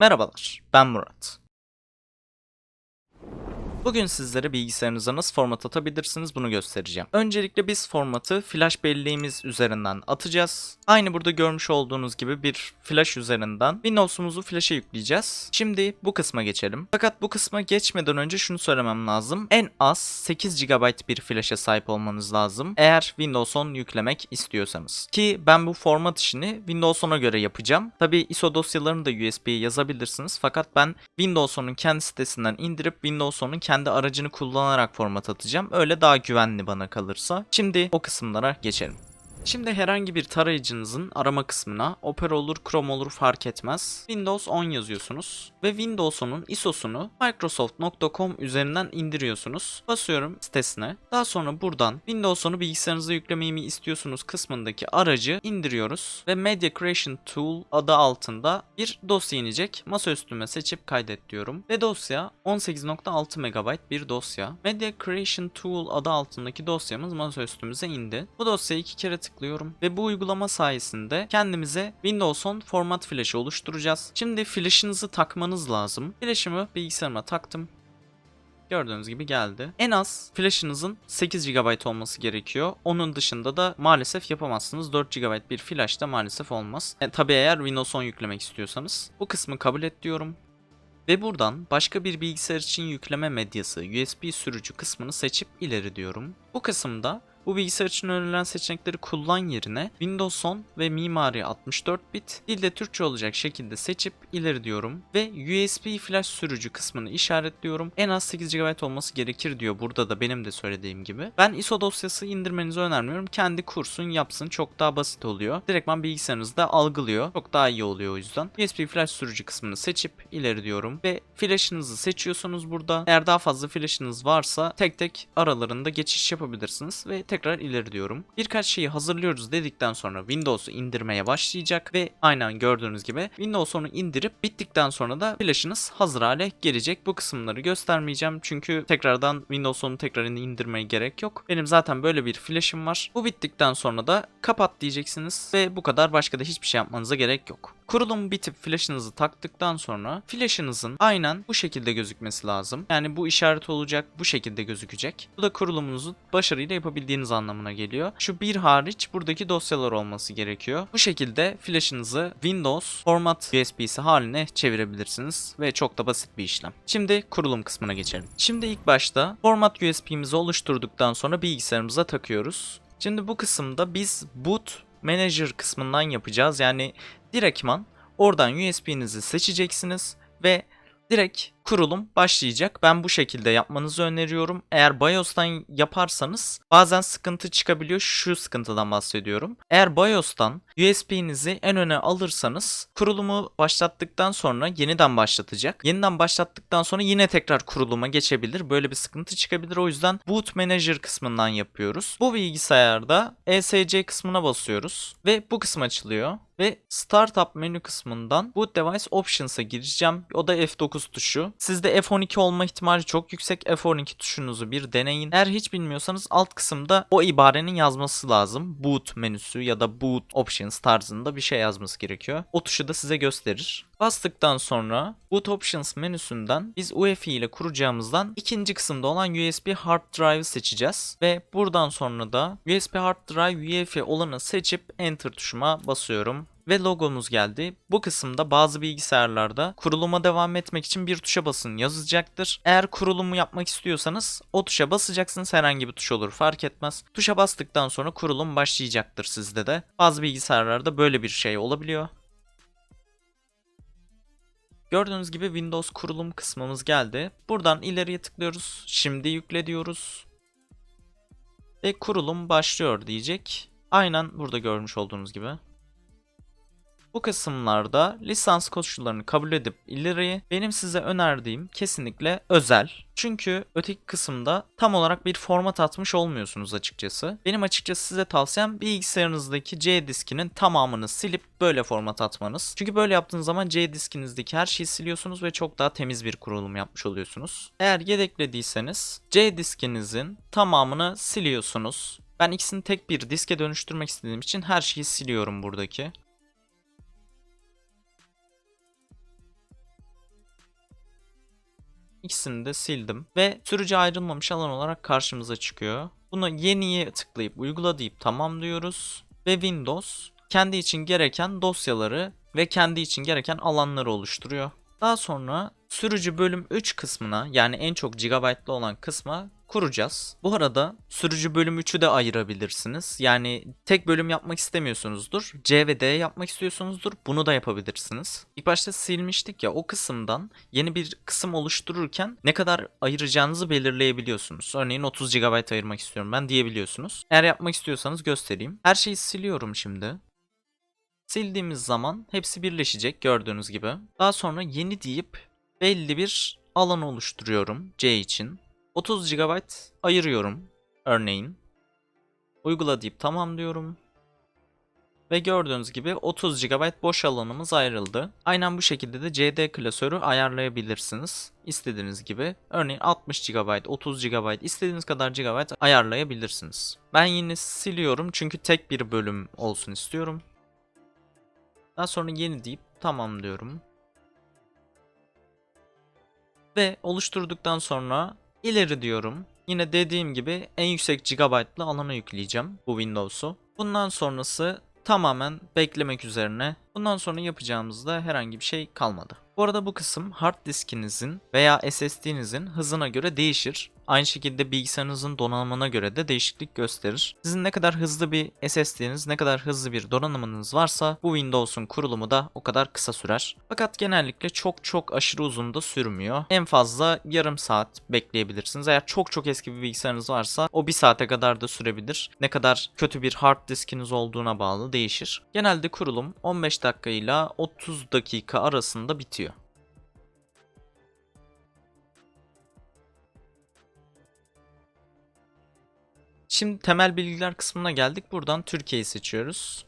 Merhabalar, ben Murat. Bugün sizlere bilgisayarınıza nasıl format atabilirsiniz bunu göstereceğim. Öncelikle biz formatı flash belleğimiz üzerinden atacağız. Aynı burada görmüş olduğunuz gibi bir flash üzerinden Windows'umuzu flash'a yükleyeceğiz. Şimdi bu kısma geçelim. Fakat bu kısma geçmeden önce şunu söylemem lazım. En az 8 GB bir flash'a sahip olmanız lazım. Eğer Windows 10 yüklemek istiyorsanız. Ki ben bu format işini Windows 10'a göre yapacağım. Tabi ISO dosyalarını da USB'ye yazabilirsiniz. Fakat ben Windows 10'un kendi sitesinden indirip Windows 10'un kendi aracını kullanarak format atacağım. Öyle daha güvenli bana kalırsa. Şimdi o kısımlara geçelim. Şimdi herhangi bir tarayıcınızın arama kısmına Opera olur, Chrome olur fark etmez. Windows 10 yazıyorsunuz ve Windows 10'un ISO'sunu microsoft.com üzerinden indiriyorsunuz. Basıyorum sitesine. Daha sonra buradan Windows 10'u bilgisayarınıza yüklemeyi mi istiyorsunuz kısmındaki aracı indiriyoruz ve Media Creation Tool adı altında bir dosya inecek. Masaüstüme seçip kaydet diyorum ve dosya 18.6 MB bir dosya. Media Creation Tool adı altındaki dosyamız masaüstümüze indi. Bu dosyayı iki kere tıklıyorum ve bu uygulama sayesinde kendimize Windows 10 format flash'ı oluşturacağız. Şimdi flash'ınızı takmanız lazım. Flash'ımı bilgisayarıma taktım. Gördüğünüz gibi geldi. En az flash'ınızın 8 GB olması gerekiyor. Onun dışında da maalesef yapamazsınız. 4 GB bir flash da maalesef olmaz. E, tabii eğer Windows 10 yüklemek istiyorsanız. Bu kısmı kabul et diyorum. Ve buradan başka bir bilgisayar için yükleme medyası USB sürücü kısmını seçip ileri diyorum. Bu kısımda bu bilgisayar için önerilen seçenekleri kullan yerine Windows 10 ve mimari 64 bit dilde Türkçe olacak şekilde seçip ileri diyorum ve USB flash sürücü kısmını işaretliyorum. En az 8 GB olması gerekir diyor burada da benim de söylediğim gibi. Ben ISO dosyası indirmenizi önermiyorum. Kendi kursun yapsın çok daha basit oluyor. Direktman bilgisayarınızda algılıyor. Çok daha iyi oluyor o yüzden. USB flash sürücü kısmını seçip ileri diyorum ve flash'ınızı seçiyorsunuz burada. Eğer daha fazla flash'ınız varsa tek tek aralarında geçiş yapabilirsiniz ve tekrar ileri diyorum. Birkaç şeyi hazırlıyoruz dedikten sonra Windows'u indirmeye başlayacak ve aynen gördüğünüz gibi Windows onu indirip bittikten sonra da flash'ınız hazır hale gelecek. Bu kısımları göstermeyeceğim çünkü tekrardan Windows onu tekrar indirmeye gerek yok. Benim zaten böyle bir flash'ım var. Bu bittikten sonra da kapat diyeceksiniz ve bu kadar başka da hiçbir şey yapmanıza gerek yok. Kurulum bitip flash'ınızı taktıktan sonra flash'ınızın aynen bu şekilde gözükmesi lazım. Yani bu işaret olacak bu şekilde gözükecek. Bu da kurulumunuzu başarıyla yapabildiğiniz anlamına geliyor. Şu bir hariç buradaki dosyalar olması gerekiyor. Bu şekilde flash'ınızı Windows format USB'si haline çevirebilirsiniz ve çok da basit bir işlem. Şimdi kurulum kısmına geçelim. Şimdi ilk başta format USB'mizi oluşturduktan sonra bilgisayarımıza takıyoruz. Şimdi bu kısımda biz boot manager kısmından yapacağız. Yani direktman oradan USB'nizi seçeceksiniz ve direkt kurulum başlayacak. Ben bu şekilde yapmanızı öneriyorum. Eğer BIOS'tan yaparsanız bazen sıkıntı çıkabiliyor. Şu sıkıntıdan bahsediyorum. Eğer BIOS'tan USB'nizi en öne alırsanız kurulumu başlattıktan sonra yeniden başlatacak. Yeniden başlattıktan sonra yine tekrar kuruluma geçebilir. Böyle bir sıkıntı çıkabilir. O yüzden Boot Manager kısmından yapıyoruz. Bu bilgisayarda ESC kısmına basıyoruz ve bu kısım açılıyor ve Startup menü kısmından Boot Device Options'a gireceğim. O da F9 tuşu. Sizde F12 olma ihtimali çok yüksek. F12 tuşunuzu bir deneyin. Eğer hiç bilmiyorsanız alt kısımda o ibarenin yazması lazım. Boot menüsü ya da Boot Options tarzında bir şey yazması gerekiyor. O tuşu da size gösterir. Bastıktan sonra Boot Options menüsünden biz UEFI ile kuracağımızdan ikinci kısımda olan USB Hard Drive'ı seçeceğiz. Ve buradan sonra da USB Hard Drive UEFI olanı seçip Enter tuşuma basıyorum ve logomuz geldi. Bu kısımda bazı bilgisayarlarda kuruluma devam etmek için bir tuşa basın yazacaktır. Eğer kurulumu yapmak istiyorsanız o tuşa basacaksınız herhangi bir tuş olur fark etmez. Tuşa bastıktan sonra kurulum başlayacaktır sizde de. Bazı bilgisayarlarda böyle bir şey olabiliyor. Gördüğünüz gibi Windows kurulum kısmımız geldi. Buradan ileriye tıklıyoruz. Şimdi yükle diyoruz. Ve kurulum başlıyor diyecek. Aynen burada görmüş olduğunuz gibi. Bu kısımlarda lisans koşullarını kabul edip ileriye benim size önerdiğim kesinlikle özel. Çünkü öteki kısımda tam olarak bir format atmış olmuyorsunuz açıkçası. Benim açıkçası size tavsiyem bilgisayarınızdaki C diskinin tamamını silip böyle format atmanız. Çünkü böyle yaptığınız zaman C diskinizdeki her şeyi siliyorsunuz ve çok daha temiz bir kurulum yapmış oluyorsunuz. Eğer yedeklediyseniz C diskinizin tamamını siliyorsunuz. Ben ikisini tek bir diske dönüştürmek istediğim için her şeyi siliyorum buradaki. İkisini de sildim ve sürücü ayrılmamış alan olarak karşımıza çıkıyor. Buna yeniye tıklayıp uygula deyip tamam diyoruz ve Windows kendi için gereken dosyaları ve kendi için gereken alanları oluşturuyor. Daha sonra sürücü bölüm 3 kısmına yani en çok gigabaytlı olan kısma kuracağız. Bu arada sürücü bölüm 3'ü de ayırabilirsiniz. Yani tek bölüm yapmak istemiyorsunuzdur. C ve D yapmak istiyorsunuzdur. Bunu da yapabilirsiniz. İlk başta silmiştik ya o kısımdan yeni bir kısım oluştururken ne kadar ayıracağınızı belirleyebiliyorsunuz. Örneğin 30 GB ayırmak istiyorum ben diyebiliyorsunuz. Eğer yapmak istiyorsanız göstereyim. Her şeyi siliyorum şimdi. Sildiğimiz zaman hepsi birleşecek gördüğünüz gibi. Daha sonra yeni deyip belli bir alan oluşturuyorum C için. 30 GB ayırıyorum örneğin. Uygula deyip tamam diyorum. Ve gördüğünüz gibi 30 GB boş alanımız ayrıldı. Aynen bu şekilde de CD klasörü ayarlayabilirsiniz. İstediğiniz gibi. Örneğin 60 GB, 30 GB, istediğiniz kadar GB ayarlayabilirsiniz. Ben yine siliyorum çünkü tek bir bölüm olsun istiyorum. Daha sonra yeni deyip tamam diyorum. Ve oluşturduktan sonra ileri diyorum. Yine dediğim gibi en yüksek gigabaytlı alana yükleyeceğim bu Windows'u. Bundan sonrası tamamen beklemek üzerine. Bundan sonra yapacağımızda herhangi bir şey kalmadı. Bu arada bu kısım hard diskinizin veya SSD'nizin hızına göre değişir. Aynı şekilde bilgisayarınızın donanımına göre de değişiklik gösterir. Sizin ne kadar hızlı bir SSD'niz, ne kadar hızlı bir donanımınız varsa bu Windows'un kurulumu da o kadar kısa sürer. Fakat genellikle çok çok aşırı uzun da sürmüyor. En fazla yarım saat bekleyebilirsiniz. Eğer çok çok eski bir bilgisayarınız varsa o bir saate kadar da sürebilir. Ne kadar kötü bir hard diskiniz olduğuna bağlı değişir. Genelde kurulum 15 dakika ile 30 dakika arasında bitiyor. Şimdi temel bilgiler kısmına geldik. Buradan Türkiye'yi seçiyoruz.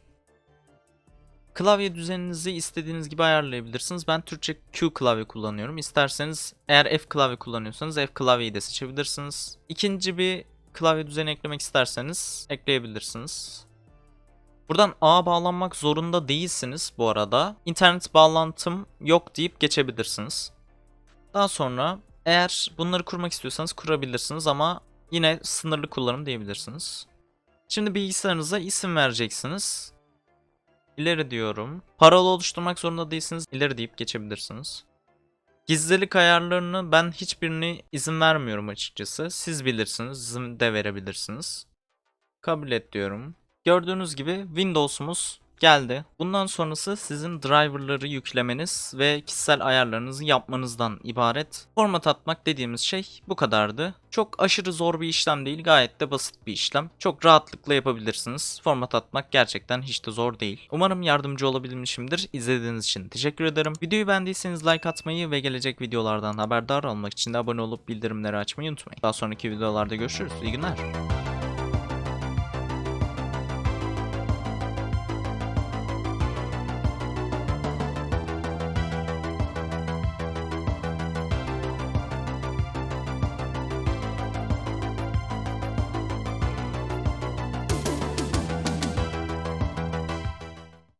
Klavye düzeninizi istediğiniz gibi ayarlayabilirsiniz. Ben Türkçe Q klavye kullanıyorum. İsterseniz eğer F klavye kullanıyorsanız F klavyeyi de seçebilirsiniz. İkinci bir klavye düzeni eklemek isterseniz ekleyebilirsiniz. Buradan ağa bağlanmak zorunda değilsiniz bu arada. İnternet bağlantım yok deyip geçebilirsiniz. Daha sonra eğer bunları kurmak istiyorsanız kurabilirsiniz ama yine sınırlı kullanım diyebilirsiniz. Şimdi bilgisayarınıza isim vereceksiniz. İleri diyorum. Parola oluşturmak zorunda değilsiniz. İleri deyip geçebilirsiniz. Gizlilik ayarlarını ben hiçbirini izin vermiyorum açıkçası. Siz bilirsiniz. İzin de verebilirsiniz. Kabul et diyorum. Gördüğünüz gibi Windows'umuz geldi. Bundan sonrası sizin driverları yüklemeniz ve kişisel ayarlarınızı yapmanızdan ibaret. Format atmak dediğimiz şey bu kadardı. Çok aşırı zor bir işlem değil, gayet de basit bir işlem. Çok rahatlıkla yapabilirsiniz. Format atmak gerçekten hiç de zor değil. Umarım yardımcı olabilmişimdir. İzlediğiniz için teşekkür ederim. Videoyu beğendiyseniz like atmayı ve gelecek videolardan haberdar olmak için de abone olup bildirimleri açmayı unutmayın. Daha sonraki videolarda görüşürüz. İyi günler.